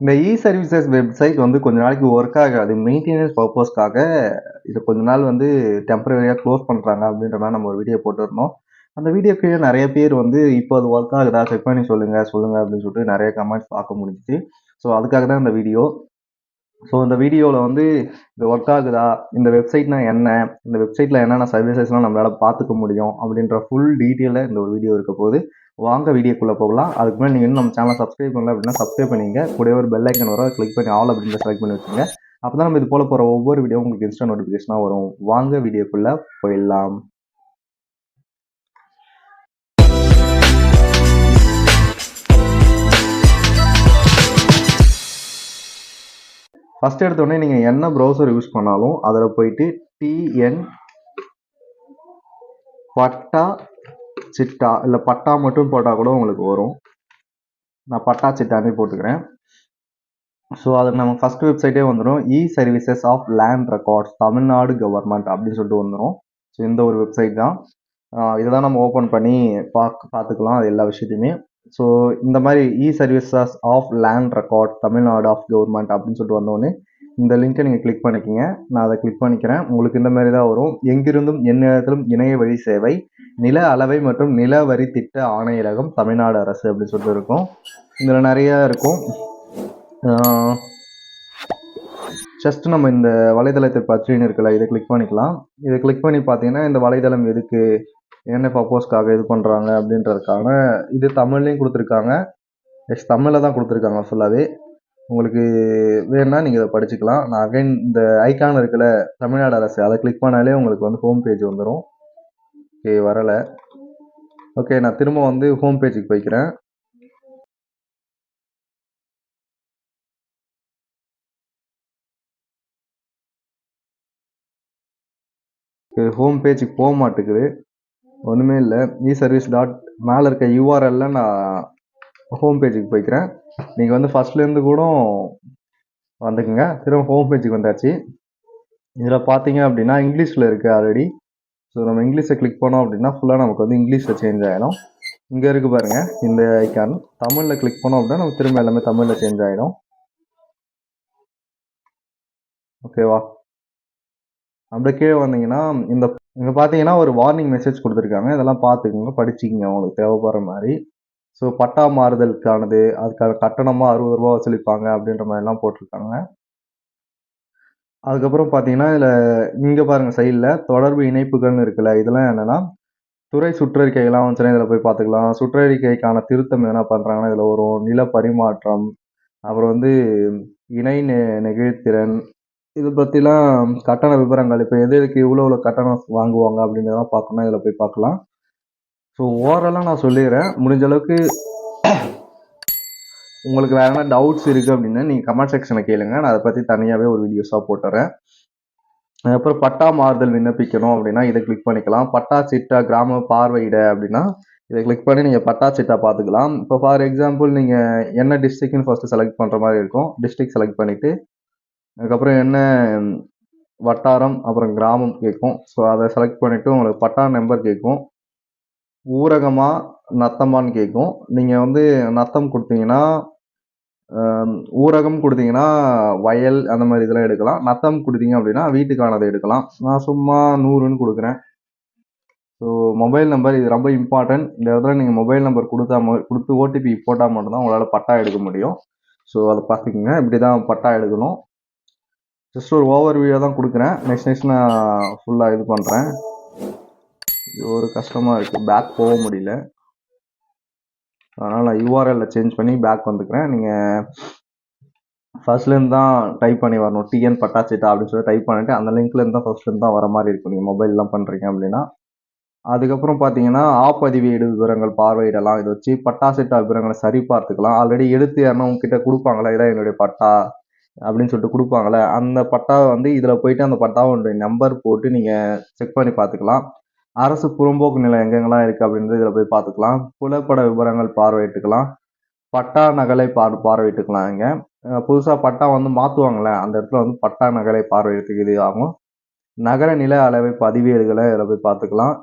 இந்த இ services website வந்து கொஞ்ச நாளைக்கு ஒர்க் ஆகாது. மெயின்டெனன்ஸ் பர்பஸ்க்காக இதை கொஞ்ச நாள் வந்து டெம்பரரியாக க்ளோஸ் பண்ணுறாங்க அப்படின்ற மாதிரி நம்ம ஒரு வீடியோ போட்டுருந்தோம். அந்த வீடியோ கீழே நிறைய பேர் வந்து இப்போ அது ஒர்க் ஆகுதா? செக் பண்ணி சொல்லுங்கள் சொல்லுங்கள் அப்படின்னு சொல்லிட்டு நிறைய கமெண்ட்ஸ் பார்க்க முடிஞ்சிச்சு ஸோ அதுக்காக தான் இந்த வீடியோ ஸோ இந்த வீடியோவில் வந்து இது ஒர்க் ஆகுதா? இந்த வெப்சைட்னா என்ன? இந்த வெப்சைட்டில் என்னென்ன சர்வீசஸ்லாம் நம்மளால் பார்த்துக்க முடியும்? அப்படின்ற ஃபுல் டீட்டெயிலில் இந்த ஒரு வீடியோ இருக்க போது வாங்க வீடியோக்குள்ளே போகலாம். அதுக்கு முன்னாடி நீங்கள் இன்னும் நம்ம சேனலை சப்ஸ்கிரைப் பண்ணல அப்படின்னா சப்ஸ்கிரைப் பண்ணிங்க கூட ஒரு பெல் ஐக்கன் வரும். கிளிக் பண்ணி ஆல் அப்படின்ற செலக்ட் பண்ணி வச்சுங்க அப்போ தான் நம்ம இது போல் போகிற ஒவ்வொரு வீடியோ உங்களுக்கு இன்ஸ்டா நோட்டிஃபிகேஷனாக வரும். வாங்க வீடியோக்குள்ளே போயிடலாம். ஃபஸ்ட் எடுத்தோடனே நீங்கள் என்ன ப்ரௌசர் யூஸ் பண்ணாலும் அதில் போயிட்டு டிஎன் பட்டா சிட்டா இல்லை பட்டா மட்டும் போட்டால் கூட உங்களுக்கு வரும். நான் பட்டா சிட்டானே போட்டுக்கிறேன். ஸோ அதுக்கு நம்ம ஃபஸ்ட் வெப்சைட்டே வந்துடும் e services of land records Tamil Nadu government அப்படின்னு சொல்லிட்டு வந்துடும் ஸோ இந்த ஒரு வெப்சைட் தான். இதை தான் நம்ம ஓப்பன் பண்ணி பார்க்க பார்த்துக்கலாம் அது எல்லா விஷயத்தையுமே. ஸோ இந்த மாதிரி e services of land record Tamil Nadu of government அப்படின்னு சொல்லிட்டு வந்தோடனே இந்த லிங்க்கை நீங்கள் கிளிக் பண்ணிக்கிங்க. நான் அதை கிளிக் பண்ணிக்கிறேன். உங்களுக்கு இந்த மாதிரி தான் வரும். எங்கிருந்தும் எந்நேரத்திலும் இணைய வழி சேவை நில அளவை மற்றும் நில வரி திட்ட ஆணையரகம் தமிழ்நாடு அரசு அப்படின்னு சொல்லிட்டு இருக்கும். இதில் நிறையா இருக்கும். ஜஸ்ட் நம்ம இந்த வலைதளத்தை பற்றின்னு இருக்கல இதை கிளிக் பண்ணிக்கலாம். இதை கிளிக் பண்ணி பார்த்தீங்கன்னா இந்த வலைதளம் எதுக்கு என்ன பர்பஸ்க்காக இது பண்ணுறாங்க அப்படின்றதுக்கான இது தமிழ்லேயும் கொடுத்துருக்காங்க. எஸ் தமிழில் தான் கொடுத்துருக்காங்க ஃபுல்லாகவே உங்களுக்கு வேணும்னா நீங்கள் இதை படிச்சுக்கலாம். நான் அகைன் இந்த ஐக்கான் இருக்குல்ல தமிழ்நாடு அரசு அதை கிளிக் பண்ணாலே உங்களுக்கு வந்து ஹோம் பேஜ் வந்துடும் ஓகே வரலை. ஓகே நான் திரும்ப வந்து ஹோம் பேஜுக்கு போய்க்கிறேன். ஹோம் பேஜுக்கு போக மாட்டேங்குது. ஒன்றுமே இல்லை. இ சர்வீஸ் டாட் மேலே இருக்க யூஆர்எல்ல நான் ஹோம் பேஜுக்கு போய்க்கிறேன். நீங்கள் வந்து ஃபஸ்ட்லேருந்து கூட வந்துக்குங்க. திரும்ப ஹோம் பேஜுக்கு வந்தாச்சு. இதில் பார்த்தீங்க அப்படின்னா இங்கிலீஷில் இருக்குது ஆல்ரெடி ஸோ நம்ம இங்கிலீஷை கிளிக் பண்ணோம் அப்படின்னா ஃபுல்லாக நமக்கு வந்து இங்கிலீஷில் சேஞ்ச் ஆகிடும் இங்கே இருக்குது பாருங்கள் இந்த ஐக்கான் தமிழில் கிளிக் பண்ணோம் அப்படின்னா நம்ம திரும்ப எல்லாமே தமிழில் சேஞ்ச் ஆகிடும் ஓகேவா அப்படியே கீழே வந்தீங்கன்னா இந்த இங்கே பார்த்தீங்கன்னா ஒரு வார்னிங் மெசேஜ் கொடுத்துருக்காங்க. இதெல்லாம் பார்த்துக்கோங்க படிச்சிக்கிங்க. உங்களுக்கு தேவைப்படுற மாதிரி. ஸோ பட்டா மாறுதலுக்கானது அதுக்கான கட்டணமாக அறுபது ரூபா வசூலிப்பாங்க அப்படின்ற மாதிரிலாம் போட்டிருக்காங்க. அதுக்கப்புறம் பார்த்தீங்கன்னா இதில் இங்கே பாருங்கள் சைடில் தொடர்பு இணைப்புகள்னு இருக்குல்ல இதெல்லாம் என்னென்னா துறை சுற்றறிக்கைகள்லாம் வந்துச்சுன்னா இதில் போய் பார்த்துக்கலாம் சுற்றறிக்கைக்கான திருத்தம் எதனா பண்ணுறாங்கன்னா இதில் வரும். நில பரிமாற்றம் அப்புறம் வந்து இணை நெ நெகிழ்த்திறன் இதை பற்றிலாம் கட்டண விவரங்கள் இப்போ எது எதுக்கு இவ்வளோ இவ்வளோ கட்டணம் வாங்குவாங்க அப்படின்றதெல்லாம் பார்க்கணும் இதில் போய் பார்க்கலாம் ஸோ ஓவராலாக நான் சொல்லிடுறேன் முடிஞ்ச அளவுக்கு உங்களுக்கு வேறு என்ன டவுட்ஸ் இருக்குது அப்படின்னா நீங்கள் கமெண்ட் செக்ஷனை கேளுங்க. நான் அதை பற்றி தனியாகவே ஒரு வீடியோஸாக போட்டுறேன். அதுக்கப்புறம் பட்டா மாறுதல் விண்ணப்பிக்கணும் அப்படின்னா இதை கிளிக் பண்ணிக்கலாம். பட்டா சிட்டா கிராம பார்வையிட அப்படின்னா இதை கிளிக் பண்ணி நீங்கள் பட்டா சிட்டா பார்த்துக்கலாம் இப்போ ஃபார் எக்ஸாம்பிள் நீங்கள் என்ன டிஸ்ட்ரிக்ட்னு ஃபஸ்ட்டு செலக்ட் பண்ணுற மாதிரி இருக்கும். டிஸ்ட்ரிக்ட் செலக்ட் பண்ணிவிட்டு அதுக்கப்புறம் என்ன வட்டாரம் அப்புறம் கிராமம் கேட்கும். ஸோ அதை செலக்ட் பண்ணிவிட்டு உங்களுக்கு பட்டா நம்பர் கேட்கும். ஊரகமா நத்தமான்னு கேட்கும். நீங்கள் வந்து நத்தம் கொடுத்தீங்கன்னா ஊரகம் கொடுத்தீங்கன்னா வயல் அந்த மாதிரி இதெல்லாம் எடுக்கலாம். நத்தம் கொடுத்தீங்க அப்படின்னா வீட்டுக்கானதை எடுக்கலாம். நான் சும்மா நூறுன்னு கொடுக்குறேன். ஸோ மொபைல் நம்பர் இது ரொம்ப இம்பார்ட்டன்ட் இந்த இடத்துல நீங்கள் மொபைல் நம்பர் கொடுத்தா கொடுத்து ஓடிபி போட்டால் மட்டும்தான் உங்களால் பட்டா எடுக்க முடியும். ஸோ அதை பார்த்துக்கோங்க. இப்படி தான் பட்டா எடுக்கணும். ஜஸ்ட் ஒரு ஓவர் வியூவாக தான் கொடுக்குறேன். நெக்ஸ்ட் நெக்ஸ்ட் நான் ஃபுல்லாக இது பண்ணுறேன் இது ஒரு கஷ்டமாக இருக்குது பேக் போக முடியல. அதனால் நான் யூஆர்எல்ல சேஞ்ச் பண்ணி பேக் வந்துக்கிறேன். நீங்கள் ஃபர்ஸ்ட்லேருந்து தான் டைப் பண்ணி வரணும். டிஎன் பட்டாச்சிட்டா அப்படின்னு சொல்லி டைப் பண்ணிவிட்டு அந்த லிங்க்லேருந்து தான் ஃபர்ஸ்ட்லேருந்து தான் வர மாதிரி இருக்கும். நீங்கள் மொபைல்லாம் பண்ணுறீங்க அப்படின்னா. அதுக்கப்புறம் பார்த்தீங்கன்னா ஆப்பதிவேடு விவரங்கள் பார்வையிடலாம் இதை வச்சு பட்டாசிட்டா விவரங்களை சரி பார்த்துக்கலாம் ஆல்ரெடி எடுத்து யாருன்னா உங்ககிட்ட கொடுப்பாங்களா? இதான் என்னுடைய பட்டா. அப்படின்னு சொல்லிட்டு கொடுப்பாங்களே அந்த பட்டாவை வந்து இதில் போயிட்டு அந்த பட்டாவுடைய நம்பர் போட்டு நீங்கள் செக் பண்ணி பார்த்துக்கலாம். அரசு புறம்போக்கு நிலம் எங்கெங்கெல்லாம் இருக்குது அப்படின்றது இதில் போய் பார்த்துக்கலாம். புலப்பட விவரங்கள் பார்வையிட்டுக்கலாம். பட்டா நகலை பார் பார்வையிட்டுக்கலாம் இங்கே. புதுசாக பட்டா வந்து மாற்றுவாங்களே அந்த இடத்துல வந்து பட்டா நகலை பார்வையிட்டுக்கு இது ஆகும். நகர நில அளவை பதிவேடுகளை இதில் போய் பார்த்துக்கலாம்.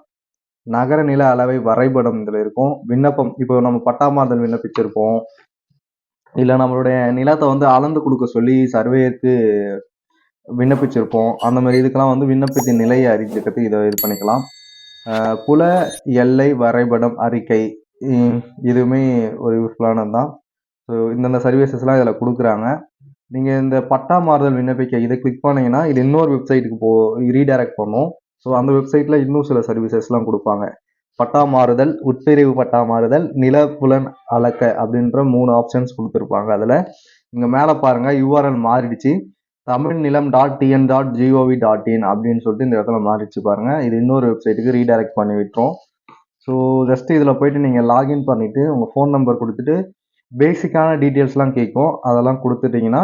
நகர நில அளவை வரைபடம் இதில் இருக்கும். விண்ணப்பம் இப்போ நம்ம பட்டா மாதல் விண்ணப்பிச்சிருப்போம். இல்லை நம்மளுடைய நிலத்தை வந்து அளந்து கொடுக்க சொல்லி சர்வேயருக்கு விண்ணப்பிச்சிருப்போம். அந்த மாதிரி இதுக்கெல்லாம் வந்து விண்ணப்பத்தின் நிலையை அறிஞ்சிக்கிறது இதை இது பண்ணிக்கலாம். குல எல்லை வரைபடம் அறிக்கை இதுவுமே ஒரு யூஸ்ஃபுல்லானது தான். ஸோ இந்தந்த சர்வீசஸ்லாம் இதில் கொடுக்குறாங்க. நீங்கள் இந்த பட்டா மாறுதல் விண்ணப்பிக்க இதை கிளிக் பண்ணிங்கன்னா இது இன்னொரு வெப்சைட்டுக்கு போ ரீடைரக்ட் பண்ணும். ஸோ அந்த வெப்சைட்டில் இன்னும் சில சர்வீசஸ்லாம் கொடுப்பாங்க. பட்டா மாறுதல் உட்பிரிவு பட்டா மாறுதல் நிலப்புலன் அளக்க அப்படின்ற மூணு ஆப்ஷன்ஸ் கொடுத்துருப்பாங்க அதில். இங்கே மேலே பாருங்கள் யூஆர்எல் மாறிடுச்சு. Tamil Nilam dot TN dot GOV dot in அப்படின்னு சொல்லிட்டு இந்த இடத்துல மாறிடுச்சு பாருங்கள் இது இன்னொரு வெப்சைட்டுக்கு ரீடைரக்ட் பண்ணி விட்டுரும். ஸோ ஜஸ்ட் இதில் போயிட்டு நீங்கள் லாகின் பண்ணிவிட்டு உங்கள் ஃபோன் நம்பர் கொடுத்துட்டு பேசிக்கான டீட்டெயில்ஸ்லாம் கேட்கும். அதெல்லாம் கொடுத்துட்டிங்கன்னா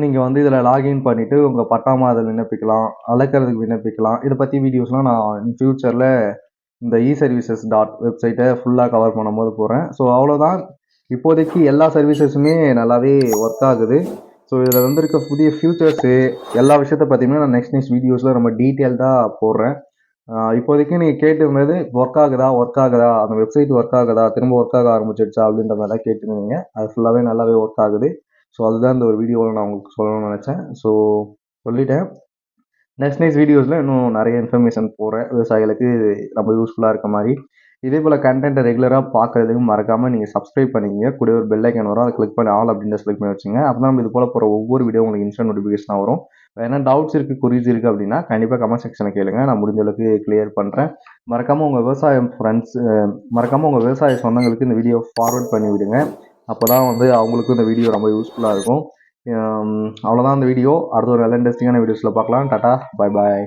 நீங்கள் வந்து இதில் லாகின் பண்ணிவிட்டு உங்கள் பட்டா மாதல் விண்ணப்பிக்கலாம் அளக்கிறதுக்கு விண்ணப்பிக்கலாம். இதை பற்றி வீடியோஸ்லாம் நான் ஃப்யூச்சரில் இந்த இ சர்வீசஸ் டாட் வெப்சைட்டை ஃபுல்லாக கவர் பண்ணும்போது போகிறேன் ஸோ அவ்வளோதான் இப்போதைக்கு எல்லா சர்வீசஸுமே நல்லாவே ஒர்க் ஆகுது. ஸோ இதில் வந்திருக்க புதிய ஃபியூச்சர்ஸு எல்லா விஷயத்த பார்த்தீங்கன்னா நான் நெக்ஸ்ட் நெக்ஸ்ட் வீடியோஸில் ரொம்ப டீட்டெயில்டாக போடுறேன். இப்போதைக்கு நீங்கள் கேட்டுருந்தது ஒர்க் ஆகுதா ஒர்க் ஆகுதா அந்த வெப்சைட் ஒர்க் ஆகுதா திரும்ப ஒர்க் ஆக ஆரம்பிச்சிடுச்சா அப்படின்ற மாதிரி தான் அது ஃபுல்லாகவே நல்லாவே ஒர்க் ஆகுது. ஸோ அதுதான் இந்த ஒரு வீடியோவில் நான் உங்களுக்கு சொல்லணும்னு நினச்சேன். ஸோ சொல்லிட்டேன். நெக்ஸ்ட் நெக்ஸ்ட் வீடியோஸில் இன்னும் நிறைய இன்ஃபர்மேஷன் போடுறேன் விவசாயிகளுக்கு ரொம்ப யூஸ்ஃபுல்லாக இருக்க மாதிரி. இதே போல் கண்டென்ட்டை ரெகுலராக பார்க்குறதுக்கு மறக்காமல் நீங்கள் சப்ஸ்கிரைப் பண்ணிங்க கூட ஒரு பெல் ஐக்கன் வரும். அதை கிளிக் பண்ணி ஆல் அப்படின்னு செலக்ட் பண்ணி வச்சுங்க. அப்போ நம்ம இது போல் போகிற ஒவ்வொரு வீடியோ உங்களுக்கு இன்ஸ்டன்ட் நோட்டிஃபிகேஷன் வரும். வேணா டவுட்ஸ் இருக்குது குறிஸ் இருக்குது அப்படின்னா கண்டிப்பாக கமெண்ட் செக்ஷனை கேளுங்க. நான் முடிஞ்சளவுக்கு கிளியர் பண்ணுறேன் மறக்காமல் உங்கள் விவசாயம் ஃப்ரெண்ட்ஸ் மறக்காமல் உங்கள் விவசாய சொந்தங்களுக்கு இந்த வீடியோ ஃபார்வர்ட் பண்ணி விடுங்க. அப்போ தான் வந்து அவங்களுக்கும் இந்த வீடியோ ரொம்ப யூஸ்ஃபுல்லாக இருக்கும். அவ்வளோதான் அந்த வீடியோ அடுத்த ஒரு நல்ல இன்ட்ரெஸ்டிங்கான வீடியோஸில் பார்க்கலாம். Tata bye bye